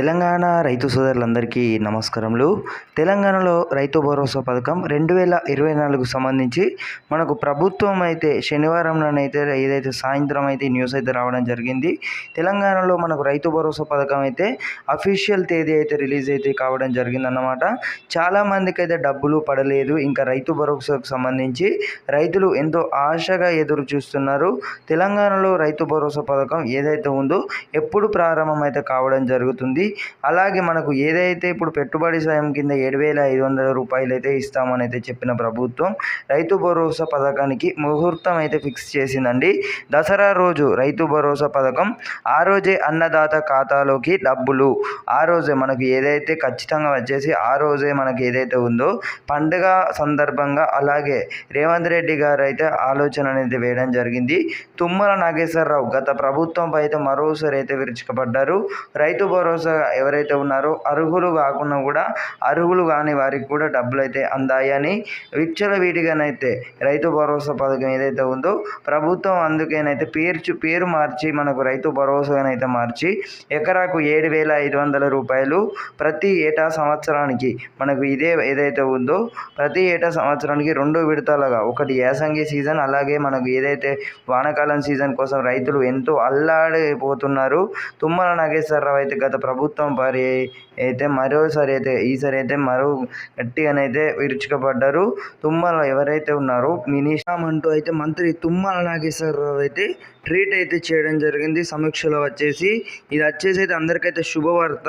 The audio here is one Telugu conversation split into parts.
తెలంగాణ రైతు సోదరులందరికీ నమస్కారములు. తెలంగాణలో రైతు భరోసా పథకం రెండు వేల ఇరవై నాలుగు సంబంధించి మనకు ప్రభుత్వం అయితే శనివారంలోనైతే ఏదైతే సాయంత్రం అయితే న్యూస్ అయితే రావడం జరిగింది. తెలంగాణలో మనకు రైతు భరోసా పథకం అయితే అఫీషియల్ తేదీ అయితే రిలీజ్ అయితే కావడం జరిగిందన్నమాట. చాలామందికి అయితే డబ్బులు పడలేదు. ఇంకా రైతు భరోసాకు సంబంధించి రైతులు ఎంతో ఆశగా ఎదురు చూస్తున్నారు. తెలంగాణలో రైతు భరోసా పథకం ఏదైతే ఉందో ఎప్పుడు ప్రారంభం అయితే కావడం జరుగుతుంది. అలాగే మనకు ఏదైతే ఇప్పుడు పెట్టుబడి సాయం కింద ఏడు వేల ఐదు వందల రూపాయలు అయితే ఇస్తామని అయితే చెప్పిన ప్రభుత్వం రైతు భరోసా పథకానికి ముహూర్తం అయితే ఫిక్స్ చేసిందండి. దసరా రోజు రైతు భరోసా పథకం ఆ రోజే అన్నదాత ఖాతాలోకి డబ్బులు ఆ రోజే మనకు ఏదైతే ఖచ్చితంగా వచ్చేసి ఆ రోజే మనకి ఏదైతే ఉందో పండుగ సందర్భంగా అలాగే రేవంత్ రెడ్డి గారు అయితే ఆలోచన అనేది వేయడం జరిగింది. తుమ్మల నాగేశ్వరరావు గత ప్రభుత్వంపై అయితే మరోసారి అయితే విరుచుకపడ్డారు. రైతు భరోసా ఎవరైతే ఉన్నారో అర్హులు కాకుండా కూడా అర్హులు కాని వారికి కూడా డబ్బులు అయితే అందాయని విచ్చల వీటిగానైతే రైతు భరోసా పథకం ఏదైతే ఉందో ప్రభుత్వం అందుకేనైతే పేరు పేరు మార్చి మనకు రైతు భరోసానైతే మార్చి ఎకరాకు ఏడు వేల ఐదు వందల రూపాయలు ప్రతి ఏటా సంవత్సరానికి మనకు ఇదే ఏదైతే ఉందో ప్రతి ఏటా సంవత్సరానికి రెండు విడతలుగా ఒకటి యాసంగి సీజన్ అలాగే మనకు ఏదైతే వానాకాలం సీజన్ కోసం రైతులు ఎంతో అల్లాడిపోతున్నారు. తుమ్మల నాగేశ్వరరావు అయితే గత ప్రభుత్వం పరి అయితే మరోసారి అయితే ఈసారి అయితే మరో గట్టిగానైతే విరుచుకపడ్డారు. తుమ్మల ఎవరైతే ఉన్నారో మినిషామ్ అంటూ అయితే మంత్రి తుమ్మల నాగేశ్వరరావు అయితే ట్రీట్ అయితే చేయడం జరిగింది. సమీక్షలో వచ్చేసి ఇది వచ్చేసి అయితే అందరికైతే శుభవార్త.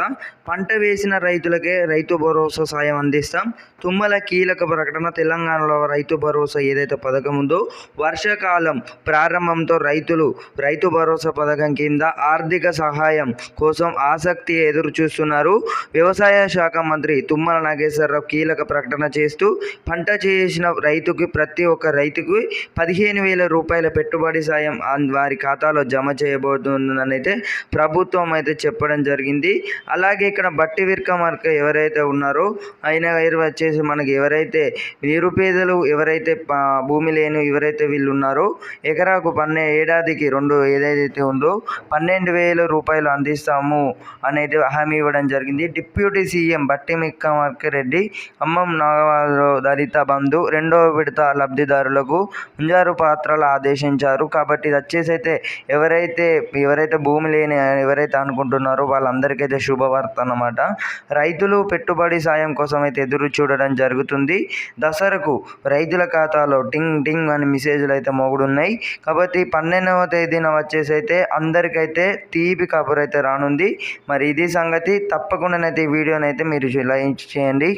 పంట వేసిన రైతులకే రైతు భరోసా సాయం అందిస్తాం. తుమ్మల కీలక ప్రకటన తెలంగాణలో రైతు భరోసా ఏదైతే పథకం ఉందో వర్షాకాలం ప్రారంభంతో రైతులు రైతు భరోసా పథకం కింద ఆర్థిక సహాయం కోసం ఆసక్తి ఎదురు చూస్తున్నారు. వ్యవసాయ శాఖ మంత్రి తుమ్మల నాగేశ్వరరావు కీలక ప్రకటన చేస్తూ పంట చేసిన రైతుకి ప్రతి ఒక్క రైతుకి పదిహేను వేల రూపాయల పెట్టుబడి సాయం వారి ఖాతాలో జమ చేయబోతుందని అయితే ప్రభుత్వం అయితే చెప్పడం జరిగింది. అలాగే ఇక్కడ బట్టి విక్రమార్క ఎవరైతే ఉన్నారో ఆయన వచ్చేసి మనకి ఎవరైతే నిరుపేదలు ఎవరైతే భూమి లేని ఎవరైతే వీళ్ళు ఉన్నారో ఎకరాకు పన్నె ఏడాదికి రెండు ఏదైతే ఉందో పన్నెండు వేల రూపాయలు అందిస్తాము అనేది హామీ ఇవ్వడం జరిగింది. డిప్యూటీ సీఎం బట్టి విక్రమార్క రెడ్డి అమ్మం నాగవాలో దళిత బంధు రెండవ విడత లబ్ధిదారులకు ముంజారు పాత్రలు ఆదేశించారు. కాబట్టి ఇది వచ్చేసి అయితే ఎవరైతే ఎవరైతే భూమి లేని ఎవరైతే అనుకుంటున్నారో వాళ్ళందరికైతే శుభవార్త అన్నమాట. రైతులు పెట్టుబడి సాయం కోసం అయితే ఎదురు చూడడం జరుగుతుంది. దసరకు రైతుల ఖాతాలో టింగ్ టింగ్ అని మెసేజ్లు అయితే మోగుడున్నాయి. కాబట్టి పన్నెండవ తేదీన వచ్చేసి అయితే అందరికైతే తీపి కబురు అయితే రానుంది. మరి ఇది సంగతి తప్పకుండానైతే ఈ వీడియోనైతే మీరు లైక్ చేయండి.